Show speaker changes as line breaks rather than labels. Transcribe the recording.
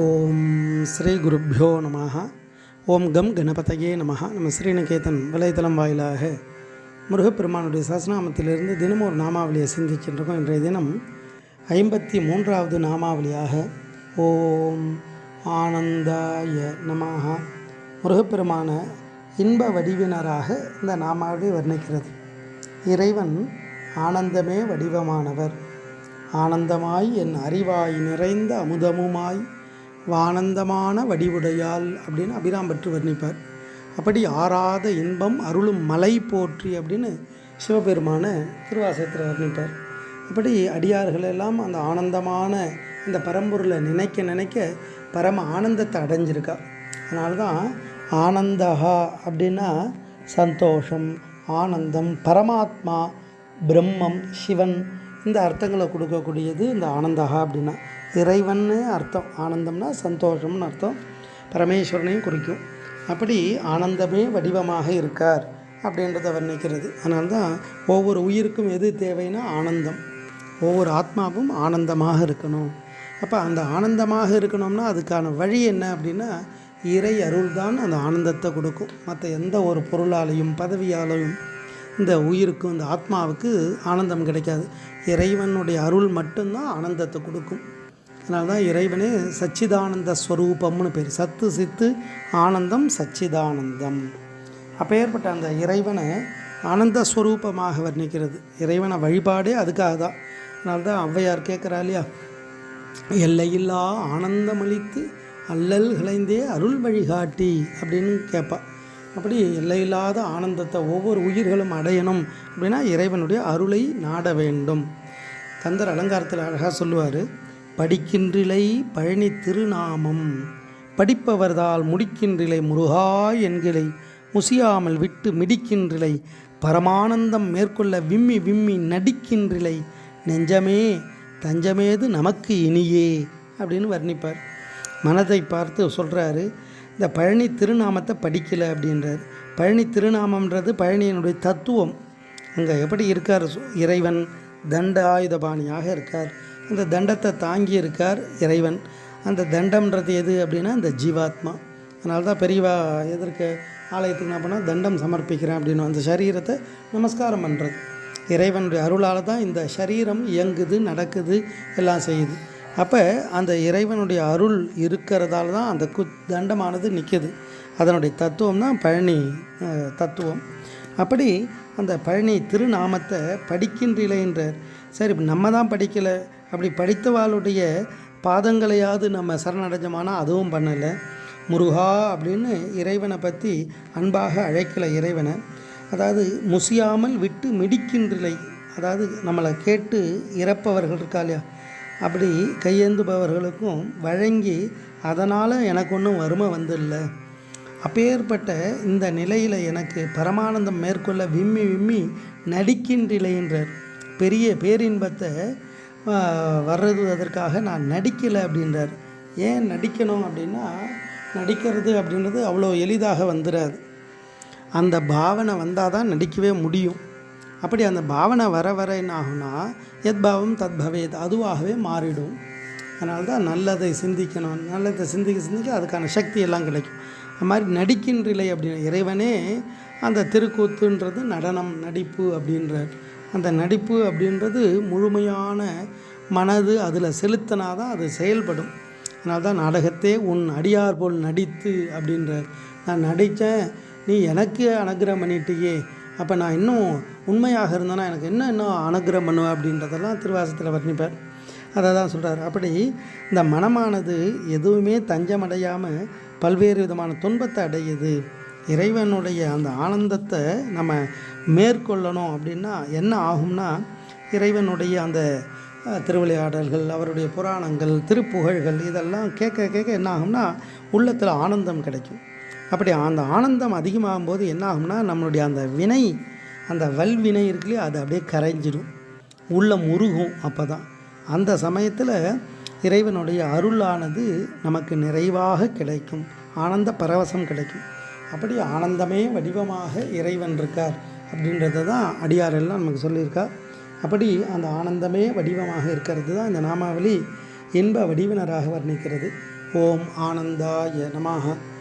ஓம் ஸ்ரீ குருப்பியோ நம ஓம் கம் கணபதையே நம நம்ம ஸ்ரீநிகேதன் வலைத்தளம் வாயிலாக முருகப்பெருமானுடைய சசநாமத்திலிருந்து தினமும் ஒரு நாமாவளியை சிந்திக்கின்றோம் இன்றைய தினம் ஐம்பத்தி மூன்றாவது நாமாவளியாக ஓம் ஆனந்தாய நமஹா. முருகப்பெருமான இன்ப வடிவினராக இந்த நாமாவை வர்ணிக்கிறது. இறைவன் ஆனந்தமே வடிவமானவர். ஆனந்தமாய் என் அறிவாய் நிறைந்த அமுதமுமாய் வானந்தமான வடிவுடையால் அப்படின்னு அபிராம் பற்று வர்ணிப்பார். அப்படி ஆறாத இன்பம் அருளும் மலை போற்றி அப்படின்னு சிவபெருமான திருவாசகத்தில் வர்ணிப்பார். அப்படி அடியார்கள் எல்லாம் அந்த ஆனந்தமான இந்த பரம்பொருளை நினைக்க நினைக்க பரம ஆனந்தத்தை அடைஞ்சிருக்கா. அதனால்தான் ஆனந்தகா அப்படின்னா சந்தோஷம் ஆனந்தம் பரமாத்மா பிரம்மம் சிவன். இந்த அர்த்தங்களை கொடுக்கக்கூடியது இந்த ஆனந்தகா அப்படின்னா. இறைவன்னு அர்த்தம். ஆனந்தம்னா சந்தோஷம்னு அர்த்தம். பரமேஸ்வரனையும் குறிக்கும். அப்படி ஆனந்தமே வடிவமாக இருக்கார் அப்படின்றத வர்ணிக்கிறது. அதனால தான் ஒவ்வொரு உயிருக்கும் எது தேவைன்னா ஆனந்தம். ஒவ்வொரு ஆத்மாவும் ஆனந்தமாக இருக்கணும். அப்போ அந்த ஆனந்தமாக இருக்கணும்னா அதுக்கான வழி என்ன அப்படின்னா இறை அருள் தான் அந்த ஆனந்தத்தை கொடுக்கும். மற்ற எந்த ஒரு பொருளாலையும் பதவியாலையும் இந்த உயிருக்கும் இந்த ஆத்மாவுக்கு ஆனந்தம் கிடைக்காது. இறைவனுடைய அருள் மட்டும்தான் ஆனந்தத்தை கொடுக்கும். அதனால தான் இறைவனே சச்சிதானந்த ஸ்வரூபம்னு பேர். சத்து சித்து ஆனந்தம் சச்சிதானந்தம். அப்பேற்பட்ட அந்த இறைவனை ஆனந்த ஸ்வரூபமாக வர்ணிக்கிறது. இறைவனை வழிபாடே அதுக்காக தான். அதனால தான் ஔவையார் கேட்குறா இல்லையா? எல்லையில்லா ஆனந்தமளித்து அல்லல் கலைந்தே அருள் வழிகாட்டி அப்படின்னு கேட்பா. அப்படி எல்லையில்லாத ஆனந்தத்தை ஒவ்வொரு உயிர்களும் அடையணும் அப்படின்னா இறைவனுடைய அருளை நாட வேண்டும். கந்தர் அலங்காரத்தில் அழகாக சொல்லுவார் படிக்கின்றிலை பழனி திருநாமம் படிப்பவர்தால் முடிக்கின்றிலை முருகா என்கிளை முசியாமல் விட்டு மிடிக்கின்றிலை பரமானந்தம் மேற்கொள்ள விம்மி விம்மி நடிக்கின்றிலை நெஞ்சமே தஞ்சமேது நமக்கு இனியே அப்படின்னு வர்ணிப்பார். மனதை பார்த்து சொல்கிறாரு இந்த பழனி திருநாமத்தை படிக்கலை அப்படின்றார். பழனி திருநாமம்ன்றது பழனியினுடைய தத்துவம். அங்கே எப்படி இருக்கார் இறைவன்? தண்ட ஆயுதபாணியாக இருக்கார். அந்த தண்டத்தை தாங்கி இருக்கார் இறைவன். அந்த தண்டம்ன்றது எது அப்படின்னா இந்த ஜீவாத்மா. அதனால தான் பெரியவா எதிர்க்க ஆலயத்துக்கு என்ன பண்ணால் தண்டம் சமர்ப்பிக்கிறேன் அப்படின்னு அந்த சரீரத்தை நமஸ்காரம் பண்ணுறது இறைவனுடைய அருளால் தான் இந்த சரீரம் இயங்குது நடக்குது எல்லாம் செய்யுது. அப்போ அந்த இறைவனுடைய அருள் இருக்கிறதால தான் அந்த கு தண்டமானது நிற்கிது அதனுடைய தத்துவம் தான் பழனி தத்துவம். அப்படி அந்த பழனி திருநாமத்தை படிக்கின்றிலைன்றார். சரி நம்ம தான் படிக்கலை. அப்படி படித்தவாளுடைய பாதங்களையாவது நம்ம சரணடைஞ்சோமானா அதுவும் பண்ணலை. முருகா அப்படின்னு இறைவனை பற்றி அன்பாக அழைக்கலை இறைவனை. அதாவது முசியாமல் விட்டு மிடிக்கின்றிலை அதாவது நம்மளை கேட்டு இறப்பவர்கள் இருக்கா இல்லையா? அப்படி கையேந்துபவர்களுக்கும் வழங்கி அதனால் எனக்கு ஒன்றும் வறுமை வந்துடலை அப்பேற்பட்ட இந்த நிலையில் எனக்கு பரமானந்தம் மேற்கொள்ள விம்மி விம்மி நடிக்கின்றிலைன்றார் பெரிய பேரின்பத்தை வர்றது அதற்காக நான் நடிக்கலை அப்படின்றார். ஏன் நடிக்கணும் அப்படின்னா நடிக்கிறது அப்படின்றது அவ்வளோ எளிதாக வந்துடாது அந்த பாவனை வந்தால் தான் நடிக்கவே முடியும். அப்படி அந்த பாவனை வர வர என்ன ஆகும்னா எத் பாவம் தத் பவேத் அதுவாகவே மாறிடும். அதனால தான் நல்லதை சிந்திக்கணும். நல்லதை சிந்திக்க சிந்திக்க அதுக்கான சக்தி எல்லாம் கிடைக்கும். அது மாதிரி நடிக்கின்றில்லை அப்படின்னு இறைவனே அந்த திருக்கூத்துன்றது நடனம் நடிப்பு அப்படின்றார். அந்த நடிப்பு அப்படின்றது முழுமையான மனது அதில் செலுத்தினா தான் அது செயல்படும். அதனால தான் நாடகத்தே உன் அடியார் போல் நடித்து அப்படின்றார். நான் நடித்தேன் நீ எனக்கு அனுகிரகம் பண்ணிட்டியே அப்போ நான் இன்னும் உண்மையாக இருந்தேன்னா எனக்கு இன்னும் இன்னும் அனுகிரகம் பண்ணுவேன் அப்படின்றதெல்லாம் திருவாசத்தில் வர்ணிப்பார். அதை தான் சொல்கிறார் அப்படி இந்த மனமானது எதுவுமே தஞ்சமடையாமல் பல்வேறு விதமான துன்பத்தை அடையுது. இறைவனுடைய அந்த ஆனந்தத்தை நம்ம மேற்கொள்ளணும் அப்படின்னா என்ன ஆகும்னா இறைவனுடைய அந்த திருவிளையாடல்கள் அவருடைய புராணங்கள் திருப்புகழ்கள் இதெல்லாம் கேட்க கேட்க என்ன ஆகும்னா உள்ளத்தில் ஆனந்தம் கிடைக்கும். அப்படி அந்த ஆனந்தம் அதிகமாகும் போது என்ன ஆகும்னா நம்மளுடைய அந்த வினை அந்த வல்வினை இருக்குல்லையே அது அப்படியே கரைஞ்சிடும் உள்ளம் உருகும் அப்போ தான் அந்த சமயத்தில் இறைவனுடைய அருளானது நமக்கு நிறைவாக கிடைக்கும். ஆனந்த பரவசம் கிடைக்கும். அப்படி ஆனந்தமே வடிவமாக இறைவன் இருக்கார் அப்படின்றத தான் அடியார் எல்லாம் நமக்கு சொல்லியிருக்கா. அப்படி அந்த ஆனந்தமே வடிவமாக இருக்கிறது தான் இந்த நாமாவளி இன்ப வடிவினராக வர்ணிக்கிறது. ஓம் ஆனந்தாய நமாக